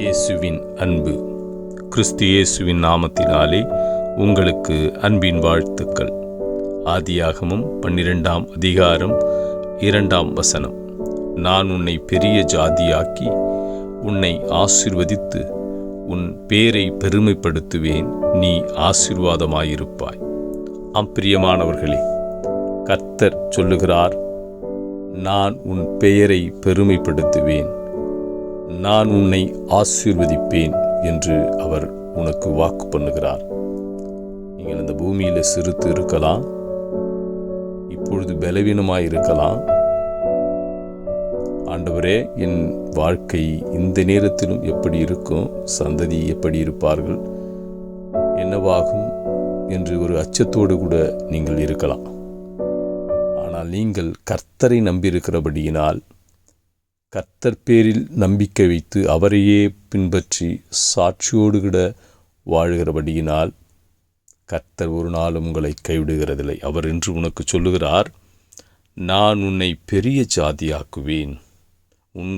இயேசுவின் அன்பு. கிறிஸ்து இயேசுவின் நாமத்தினாலே உங்களுக்கு அன்பின் வாழ்த்துக்கள். ஆதியாகமும் பன்னிரெண்டாம் அதிகாரம் இரண்டாம் வசனம். நான் உன்னை பெரிய ஜாதியாக்கி உன்னை ஆசிர்வதித்து உன் பேரை பெருமைப்படுத்துவேன் நீ ஆசீர்வாதமாயிருப்பாய். அப்பிரியமானவர்களே கர்த்தர் சொல்லுகிறார் நான் உன் பெயரை பெருமைப்படுத்துவேன். நான் உன்னை ஆசீர்வதிப்பேன் என்று அவர் உனக்கு வாக்கு பண்ணுகிறார். நீங்கள் இந்த பூமியில் சிறுத்து இருக்கலாம். இப்பொழுது பலவீனமாக இருக்கலாம். ஆண்டவரே என் வாழ்க்கை இந்த நேரத்திலும் எப்படி இருக்கும்? சந்ததி எப்படி இருப்பார்கள்? என்னவாகும்? என்று ஒரு அச்சத்தோடு கூட நீங்கள் இருக்கலாம். ஆனால் நீங்கள் கர்த்தரை நம்பியிருக்கிறபடியினால் கர்த்தர் பேரில் நம்பிக்கை வைத்து அவரையே பின்பற்றி சாட்சியோடு கூட வாழுகிறபடியினால் கர்த்தர் ஒரு நாளும் உங்களை கைவிடுகிறதில்லை. அவர் என்று உனக்கு சொல்லுகிறார் நான் உன்னை பெரிய ஜாதியாக்குவேன். உன்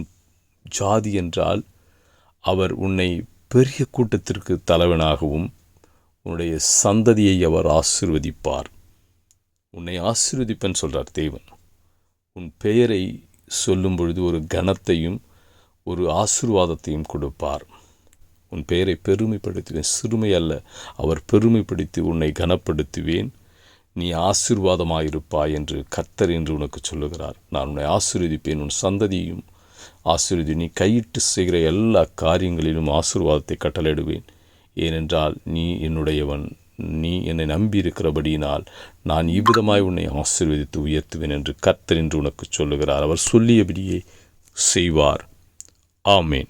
ஜாதி என்றால் அவர் உன்னை பெரிய கூட்டத்திற்கு தலைவனாகவும் உன்னுடைய சந்ததியை அவர் ஆசிர்வதிப்பார். உன்னை ஆசீர்வதிப்பேன் சொல்கிறார் தேவன். உன் பெயரை சொல்லும் பொழுது ஒரு கனத்தையும் ஒரு ஆசீர்வாதத்தையும் கொடுப்பார். உன் பெயரை பெருமைப்படுத்துவேன். சிறுமை அல்ல அவர் பெருமைப்படுத்தி உன்னை கனப்படுத்துவேன். நீ ஆசிர்வாதமாயிருப்பாய் என்று கர்த்தர் என்று உனக்கு சொல்லுகிறார். நான் உன்னை ஆசீர்வதிப்பேன் உன் சந்ததியும் ஆசீர்வதி. நீ கையிட்டு செய்கிற எல்லா காரியங்களிலும் ஆசிர்வாதத்தை கட்டளையிடுவேன். ஏனென்றால் நீ என்னுடையவன். நீ என்னை நம்பியிருக்கிறபடியினால் நான் இவ்விதமாய் உன்னை ஆசீர்வதித்து உயர்த்துவேன் என்று கர்த்தர் என்று உனக்கு சொல்லுகிறார். அவர் சொல்லியபடியே செய்வார். ஆமேன்.